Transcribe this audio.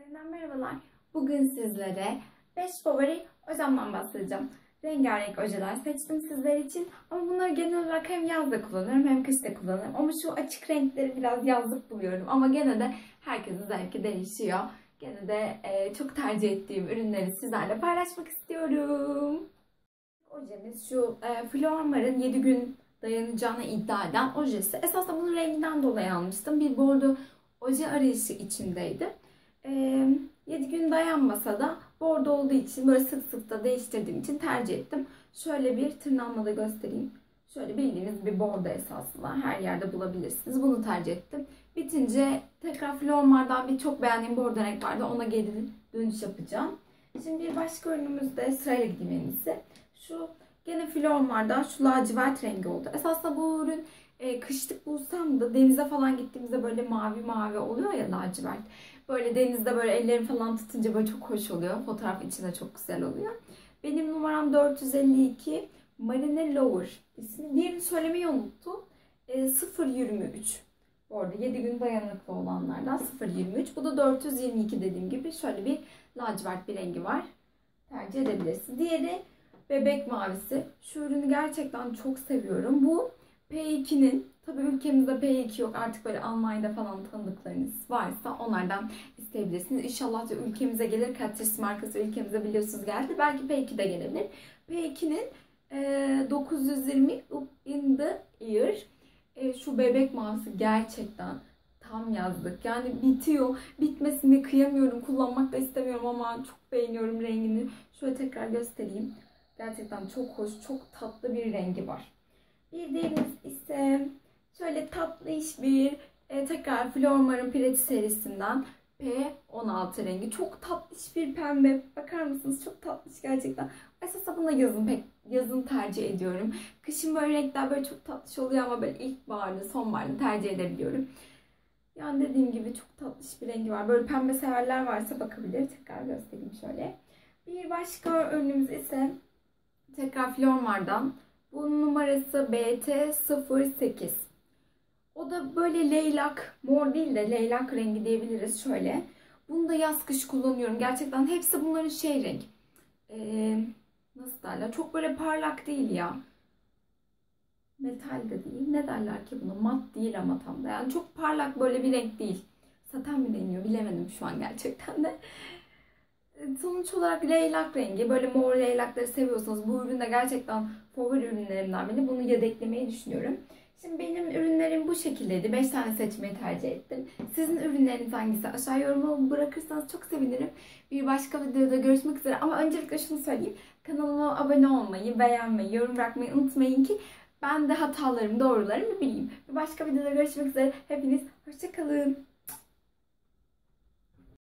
üzerinden merhabalar. Bugün sizlere 5 favori ojemden bahsedeceğim. Rengarenk ojeler seçtim sizler için. Ama bunları genel olarak hem yazda kullanıyorum hem kışta kullanıyorum. Ama şu açık renkleri biraz yazlık buluyorum. Ama gene de herkesin zevki değişiyor. Gene de e, çok tercih ettiğim ürünleri sizlerle paylaşmak istiyorum. Ojemiz şu e, Flormar'ın 7 gün dayanacağını iddia eden ojesi. Esasında bunun renginden dolayı almıştım. Bir bordo oje arayışı içindeydim. E, 7 gün dayanmasa da bordo olduğu için böyle sık sık da değiştirdiğim için tercih ettim. Şöyle bir tırnağımla da göstereyim. Şöyle bildiğiniz bir bordo esasında her yerde bulabilirsiniz. Bunu tercih ettim. Bitince tekrar Flormar'dan bir çok beğendiğim bordo renk vardı. Ona geri dönüş yapacağım. Şimdi bir başka ürünümüz de sırayla gideyim en iyisi. Şu gene Flormar'dan şu lacivert rengi oldu. Esasında bu ürün e, kışlık bulsam da denize falan gittiğimizde böyle mavi mavi oluyor ya lacivert. Böyle denizde böyle ellerim falan tutunca böyle çok hoş oluyor. Fotoğraf içinde çok güzel oluyor. Benim numaram 452 Marine Lower ismi. Diğerini söylemeyi unuttum. E, 023. Bu arada 7 gün dayanıklı olanlardan 0.23. Bu da 422 dediğim gibi şöyle bir lacivert bir rengi var. Tercih edebilirsin. Diğeri bebek mavisi. Şu ürünü gerçekten çok seviyorum. Bu P2'nin tabii ülkemizde P2 yok. Artık böyle Almanya'da falan tanıdıklarınız varsa onlardan isteyebilirsiniz. İnşallah da ülkemize gelir. Catrice markası ülkemize biliyorsunuz geldi. Belki P2 de gelebilir. P2'nin e, 920 Up in the Ear e, şu bebek mavisi gerçekten tam yazdık. Yani bitiyor. Bitmesini kıyamıyorum. Kullanmak da istemiyorum ama çok beğeniyorum rengini. Şöyle tekrar göstereyim. Gerçekten çok hoş, çok tatlı bir rengi var. Bir diğerimiz ise şöyle tatlı iş bir e, tekrar Flormar'ın Pireti serisinden P16 rengi. Çok tatlış bir pembe. Bakar mısınız? Çok tatlış gerçekten. Esasında buna yazın pek yazın tercih ediyorum. Kışın böyle renkler böyle çok tatlış oluyor ama böyle ilkbaharını, sonbaharını tercih edebiliyorum. Yani dediğim gibi çok tatlış bir rengi var. Böyle pembe severler varsa bakabilir. Tekrar göstereyim şöyle. Bir başka ürünümüz ise tekrar Flormar'dan. Bunun numarası BT08. O da böyle leylak, mor değil de leylak rengi diyebiliriz şöyle. Bunu da yaz kış kullanıyorum. Gerçekten hepsi bunların şey renk. Ee, nasıl derler? Çok böyle parlak değil ya. Metal de değil. Ne derler ki buna? Mat değil ama tam da. Yani çok parlak böyle bir renk değil. Saten mi deniyor? Bilemedim şu an gerçekten de. Sonuç olarak leylak rengi. Böyle mor leylakları seviyorsanız bu ürün de gerçekten favori ürünlerimden biri. Bunu yedeklemeyi düşünüyorum. Şimdi benim ürünlerim bu şekildeydi. 5 tane seçmeyi tercih ettim. Sizin ürünleriniz hangisi? Aşağı yoruma bırakırsanız çok sevinirim. Bir başka videoda görüşmek üzere. Ama öncelikle şunu söyleyeyim. Kanalıma abone olmayı, beğenmeyi, yorum bırakmayı unutmayın ki ben de hatalarımı, doğrularımı bileyim. Bir başka videoda görüşmek üzere. Hepiniz hoşçakalın.